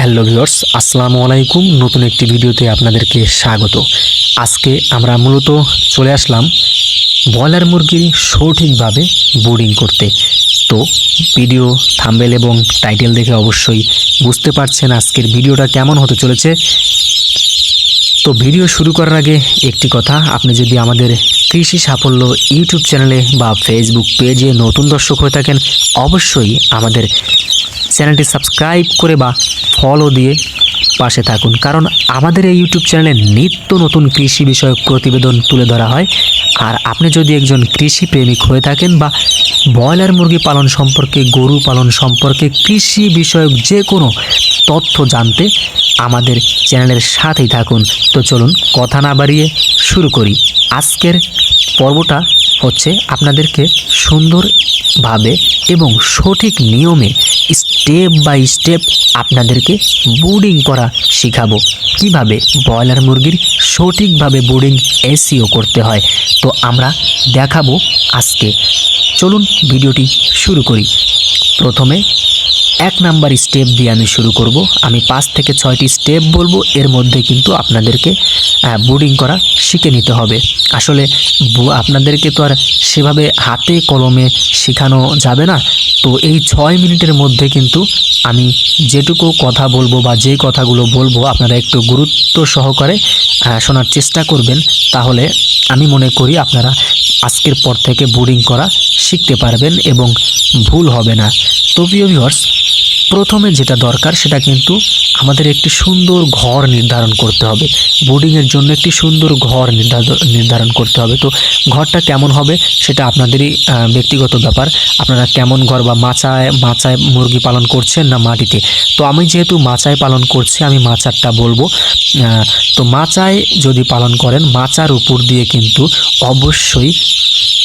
Hello viewers, আসসালামু আলাইকুম। নতুন একটি ভিডিওতে আপনাদেরকে স্বাগত। আজকে আমরা মূলত চলে আসলাম ব্রয়লার মুরগির সঠিকভাবে বোর্ডিং করতে। তো ভিডিও থাম্বেল এবং টাইটেল দেখে অবশ্যই বুঝতে পারছেন আজকের ভিডিওটা কেমন হতে চলেছে। তো ভিডিও শুরু করার আগে একটি কথা, আপনি যদি আমাদের কৃষি সাফল্য ইউটিউব চ্যানেলে বা ফেসবুক পেজে নতুন দর্শক হয়ে থাকেন, অবশ্যই আমাদের চ্যানেলটি সাবস্ক্রাইব করে বা ফলো দিয়ে পাশে থাকুন। কারণ আমাদের এই ইউটিউব চ্যানেলে নিত্য নতুন কৃষি বিষয়ক প্রতিবেদন তুলে ধরা হয়। আর আপনি যদি একজন কৃষি প্রেমিক হয়ে থাকেন বা ব্রয়লার মুরগি পালন সম্পর্কে, গরু পালন সম্পর্কে, কৃষি বিষয়ক যে কোনো তথ্য জানতে আমাদের চ্যানেলের সাথেই থাকুন। তো চলুন কথা না বাড়িয়ে শুরু করি। আজকের পর্বটা হচ্ছে আপনাদেরকে সুন্দরভাবে এবং সঠিক নিয়মে স্টেপ বাই স্টেপ আপনাদেরকে বোর্ডিং করা শেখাবো। কীভাবে ব্রয়লার মুরগির সঠিকভাবে বোর্ডিং এসিও করতে হয়, তো আমরা দেখাবো আজকে। চলুন ভিডিওটি শুরু করি। প্রথমে এক নাম্বার স্টেপ দিয়ে আমি শুরু করব। আমি পাঁচ থেকে ছয়টি স্টেপ বলব। এর মধ্যে কিন্তু আপনাদেরকে বোর্ডিং করা শিখে নিতে হবে। আসলে আপনাদেরকে তো আর সেভাবে হাতে কলমে শেখানো যাবে না। তো এই ছয় মিনিটের মধ্যে কিন্তু আমি যেটুকু কথা বলব বা যে কথাগুলো বলব আপনারা একটু গুরুত্ব সহকারে শোনার চেষ্টা করবেন। তাহলে আমি মনে করি আপনারা আজকের পর থেকে বোর্ডিং করা শিখতে পারবেন এবং ভুল হবে না। তো প্রিয় ভিউয়ার্স প্রথমে যেটা দরকার, সেটা কিন্তু আমাদের একটি সুন্দর ঘর নির্ধারণ করতে হবে। বোর্ডিংয়ের জন্য একটি সুন্দর ঘর নির্ধার- নির্ধারণ করতে হবে। তো ঘরটা কেমন হবে, সেটা আপনাদেরই ব্যক্তিগত ব্যাপার। আপনারা কেমন ঘর বা মাচায় মাচায় মুরগি পালন করছেন না মাটিতে? তো আমি যেহেতু মাচায় পালন করছি, আমি মাচারটা বলব। তো মাচায় যদি পালন করেন, মাচার উপর দিয়ে কিন্তু অবশ্যই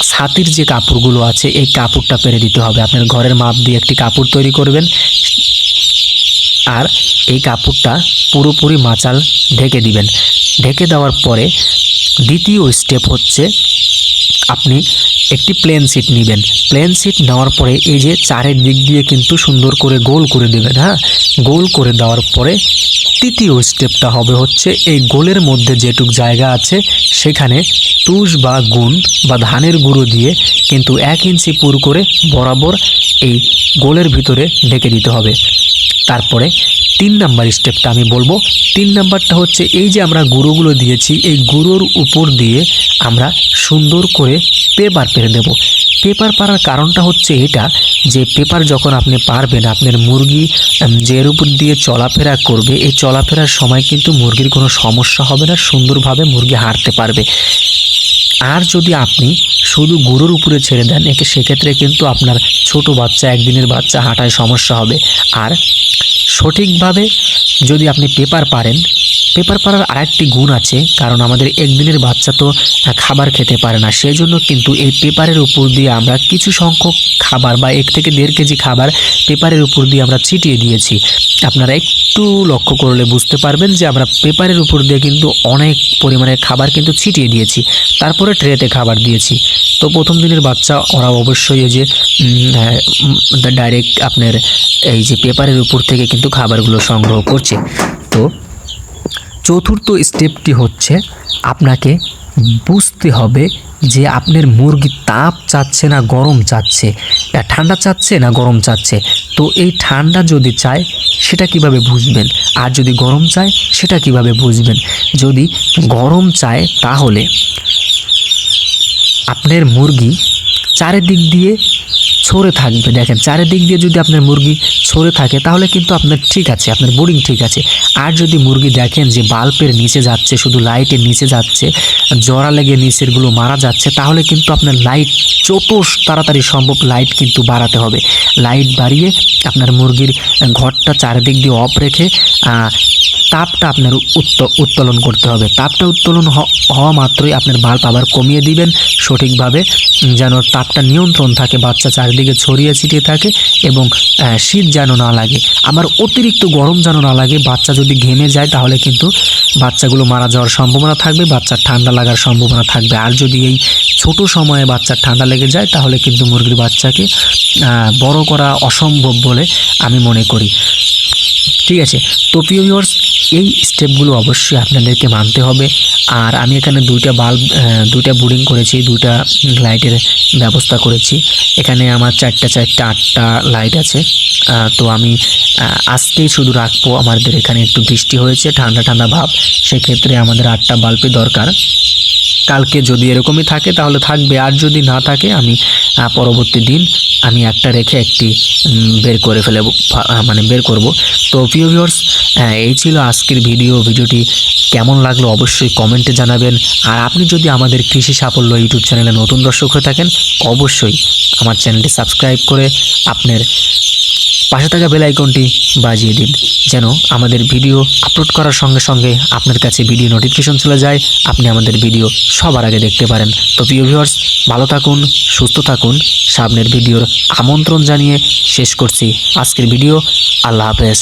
ছাতির যে কাপড়গুলো আছে, এই কাপড়টা পেরে দিতে হবে। আপনার ঘরের মাপ দিয়ে একটি কাপড় তৈরি করবেন আর এই কাপড়টা পুরোপুরি মাচাল ঢেকে দিবেন। ঢেকে দেওয়ার পরে দ্বিতীয় স্টেপ হচ্ছে আপনি একটি প্লেন সিট নেবেন। প্লেন সিট নেওয়ার পরে এই যে চারের দিক দিয়ে কিন্তু সুন্দর করে গোল করে দেবেন হ্যাঁ? গোল করে দেওয়ার পরে তৃতীয় স্টেপটা হবে হচ্ছে এই গোলের মধ্যে যেটুক জায়গা আছে সেখানে তুষ বা গুণ বা ধানের গুঁড়ো দিয়ে কিন্তু এক ইঞ্চি পুর করে বরাবর এই গোলের ভিতরে ঢেকে দিতে হবে। তারপরে তিন নাম্বার স্টেপটা আমি বলব। তিন নাম্বারটা হচ্ছে এই যে আমরা গুঁড়োগুলো দিয়েছি এই গুঁড়োর উপর দিয়ে আমরা সুন্দর করে পেপার পেরে দেব। পেপার পারার কারণটা হচ্ছে এটা যে পেপার যখন আপনি পারবেন আপনার মুরগি উম, যে উপর দিয়ে চলাফেরা করবে এই চলাফেরার সময় কিন্তু মুরগির কোনো সমস্যা হবে না সুন্দরভাবে মুরগি হাঁটতে পারবে। আর যদি আপনি শুধু গরুর উপরে ছেড়ে দেন, একে সেক্ষেত্রে কিন্তু আপনার ছোট বাচ্চা, একদিনের বাচ্চা হাঁটায় সমস্যা হবে। আর সঠিকভাবে যদি আপনি পেপার পারেন, পেপার পাড়ার আরেকটি গুণ আছে, কারণ আমাদের একদিনের বাচ্চা তো খাবার খেতে পারে না। সেই জন্য কিন্তু এই পেপারের উপর দিয়ে আমরা কিছু সংখ্যক খাবার বা এক থেকে দেড় কেজি খাবার পেপারের উপর দিয়ে আমরা ছিটিয়ে দিয়েছি। আপনারা একটু লক্ষ্য করলে বুঝতে পারবেন যে আমরা পেপারের উপর দিয়ে কিন্তু অনেক পরিমাণে খাবার কিন্তু ছিটিয়ে দিয়েছি। তারপরে ট্রেতে খাবার দিয়েছি। তো প্রথম দিনের বাচ্চা ওরা অবশ্যই যে ডাইরেক্ট আপনার এই যে পেপারের উপর থেকে কিন্তু খাবারগুলো সংগ্রহ করছে। তো চতুর্থ স্টেপটি হচ্ছে, আপনাকে বুঝতে হবে যে আপনার মুরগি তাপ চাচ্ছে না গরম চাচ্ছে? আহ, ঠান্ডা চাচ্ছে না গরম চাচ্ছে? তো এই ঠান্ডা যদি চায় সেটা কীভাবে বুঝবেন? আর যদি গরম চায় সেটা কীভাবে বুঝবেন? যদি গরম চায় তাহলে আপনার মুরগি চারিদিক দিয়ে ছড়ে থাকবে। দেখেন, চারিদিক দিয়ে যদি আপনার মুরগি সরে থাকে, তাহলে কিন্তু আপনার ঠিক আছে, আপনার বোর্ডিং ঠিক আছে। আর যদি মুরগি দেখেন যে বাল্বের নিচে যাচ্ছে, শুধু লাইটের নিচে যাচ্ছে, জরা লেগে নিচেরগুলো মারা যাচ্ছে, তাহলে কিন্তু আপনার লাইট যত তাড়াতাড়ি সম্ভব লাইট কিন্তু বাড়াতে হবে। লাইট বাড়িয়ে আপনার মুরগির ঘরটা চারিদিক দিয়ে অফ রেখে তাপটা আপনার উত্ত- উত্তোলন করতে হবে। তাপটা উত্তোলন হওয়া মাত্রই আপনার বাল্ব আবার কমিয়ে দিবেন সঠিকভাবে যেন তাপটা নিয়ন্ত্রণ থাকে, বাচ্চা চারিদিকে ছড়িয়ে ছিটিয়ে থাকে এবং শীত যেন না লাগে। আবার অতিরিক্ত গরম যেন না লাগে, বাচ্চা যদি ঘেমে যায় তাহলে কিন্তু বাচ্চাগুলো মারা যাওয়ার সম্ভাবনা থাকবে, বাচ্চার ঠান্ডা লাগার সম্ভাবনা থাকবে। আর যদি এই ছোট সময়ে বাচ্চার ঠান্ডা লেগে যায় তাহলে কিন্তু মুরগির বাচ্চাকে বড় করা অসম্ভব বলে আমি মনে করি। ঠিক আছে? তো প্রিয় ভিউয়ার্স এই স্টেপগুলো অবশ্যই আপনাদেরকে মানতে হবে। আর আমি এখানে দুইটা বাল্ব দুইটা বোর্ডিং করেছি, দুইটা লাইটের ব্যবস্থা করেছি। এখানে আমার চারটা চারটা, আটটা লাইট আছে। তো আমি আজকেই শুধু রাখব আমাদের এখানে একটু বৃষ্টি হয়েছে, ঠান্ডা ঠান্ডা ভাব। সেক্ষেত্রে আমাদের আটটা বাল্বই দরকার। কালকে যদি এরকমই থাকে তাহলে থাকবে, আর যদি না থাকে আমি পরবর্তী দিন আমি একটা রেখে একটি বের করে ফেলে মানে বের করব। তো প্রিয় ভিউয়ার্স এই ছিল আজকের ভিডিও। ভিডিওটি কেমন লাগল অবশ্যই কমেন্টে জানাবেন। আর আপনি যদি আমাদের কৃষি সাফল্য ইউটিউব চ্যানেলে নতুন দর্শক হয়ে থাকেন, অবশ্যই আমার চ্যানেলটি সাবস্ক্রাইব করে আপনার পাশে থাকা বেল আইকনটি বাজিয়ে দিন, যেন আমাদের ভিডিও আপলোড করার সঙ্গে সঙ্গে আপনার কাছে ভিডিও নোটিফিকেশন চলে যায়। আপনি আমাদের ভিডিও সবার আগে দেখতে পারেন। তো প্রিয় ভিউয়ার্স ভালো থাকুন, সুস্থ থাকুন। সামনের ভিডিওর আমন্ত্রণ জানিয়ে শেষ করছি আজকের ভিডিও। আল্লাহ হাফেজ।